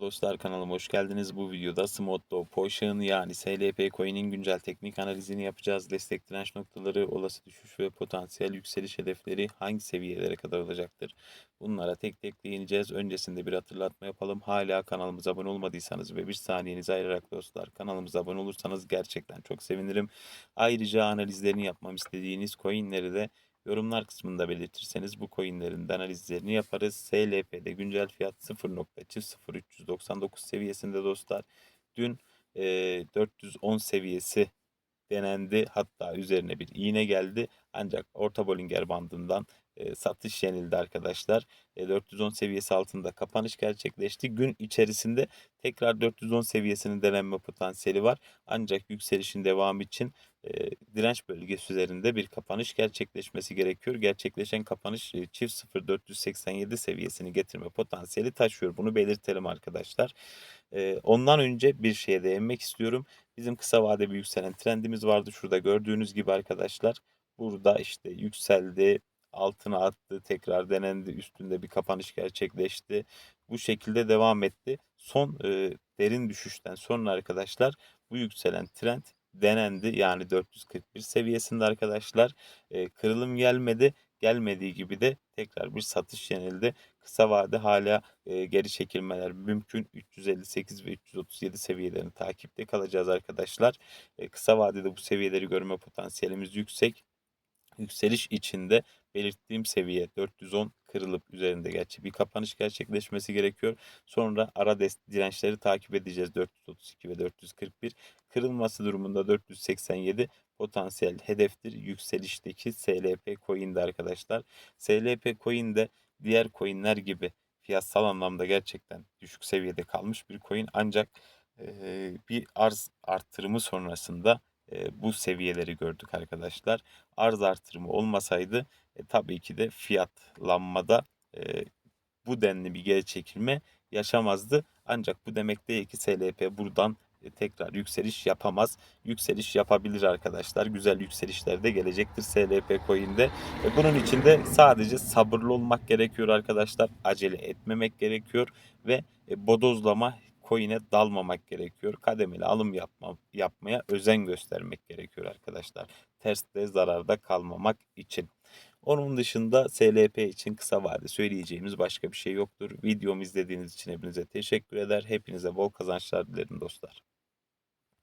Dostlar kanalıma hoş geldiniz. Bu videoda Smotto Potion yani SLP coin'in güncel teknik analizini yapacağız. Destek direnç noktaları, olası düşüş ve potansiyel yükseliş hedefleri hangi seviyelere kadar olacaktır? Bunlara tek tek değineceğiz. Öncesinde bir hatırlatma yapalım. Hala kanalımıza abone olmadıysanız ve bir saniyenizi ayırarak dostlar kanalımıza abone olursanız gerçekten çok sevinirim. Ayrıca analizlerini yapmam istediğiniz coin'leri de Yorumlar kısmında belirtirseniz bu coinlerin de analizlerini yaparız. SLP'de güncel fiyat 0.0399 seviyesinde dostlar. Dün e, 410 seviyesi denendi. Hatta üzerine bir iğne geldi. Ancak orta Bollinger bandından satış yenildi arkadaşlar. E, 410 seviyesi altında kapanış gerçekleşti. Gün içerisinde tekrar 410 seviyesinin denenme potansiyeli var. Ancak yükselişin devamı için direnç bölgesi üzerinde bir kapanış gerçekleşmesi gerekiyor. Gerçekleşen kapanış e, çift 0.487 seviyesini getirme potansiyeli taşıyor. Bunu belirtelim arkadaşlar. Ondan önce bir şeye değinmek istiyorum. Bizim kısa vade bir yükselen trendimiz vardı. Şurada gördüğünüz gibi arkadaşlar. Burada işte yükseldi, altına attı, tekrar denendi, üstünde bir kapanış gerçekleşti. Bu şekilde devam etti. Son e, derin düşüşten sonra arkadaşlar bu yükselen trend denendi. Yani 441 seviyesinde arkadaşlar e, kırılım gelmedi. Gelmediği gibi de tekrar bir satış yenildi. Kısa vade hala e, geri çekilmeler mümkün. 358 ve 337 seviyelerini takipte kalacağız arkadaşlar. E, kısa vadede bu seviyeleri görme potansiyelimiz yüksek yükseliş içinde belirttiğim seviye 410 kırılıp üzerinde gerçi bir kapanış gerçekleşmesi gerekiyor. Sonra ara dirençleri takip edeceğiz 432 ve 441. Kırılması durumunda 487 potansiyel hedeftir yükselişteki SLP coin'de arkadaşlar. SLP coin de diğer coin'ler gibi fiyatsal anlamda gerçekten düşük seviyede kalmış bir coin ancak e, bir arz arttırımı sonrasında bu seviyeleri gördük arkadaşlar. Arz artırımı olmasaydı e, tabii ki de fiyatlanmada e, bu denli bir geri çekilme yaşamazdı. Ancak bu demek değil ki SLP buradan e, tekrar yükseliş yapamaz. Yükseliş yapabilir arkadaşlar. Güzel yükselişler de gelecektir SLP coin'de. E, bunun için de sadece sabırlı olmak gerekiyor arkadaşlar. Acele etmemek gerekiyor ve e, bodozlama coin'e dalmamak gerekiyor. Kademeli alım yapma, yapmaya özen göstermek gerekiyor arkadaşlar. Terste zararda kalmamak için. Onun dışında SLP için kısa vade söyleyeceğimiz başka bir şey yoktur. Videomu izlediğiniz için hepinize teşekkür eder. Hepinize bol kazançlar dilerim dostlar.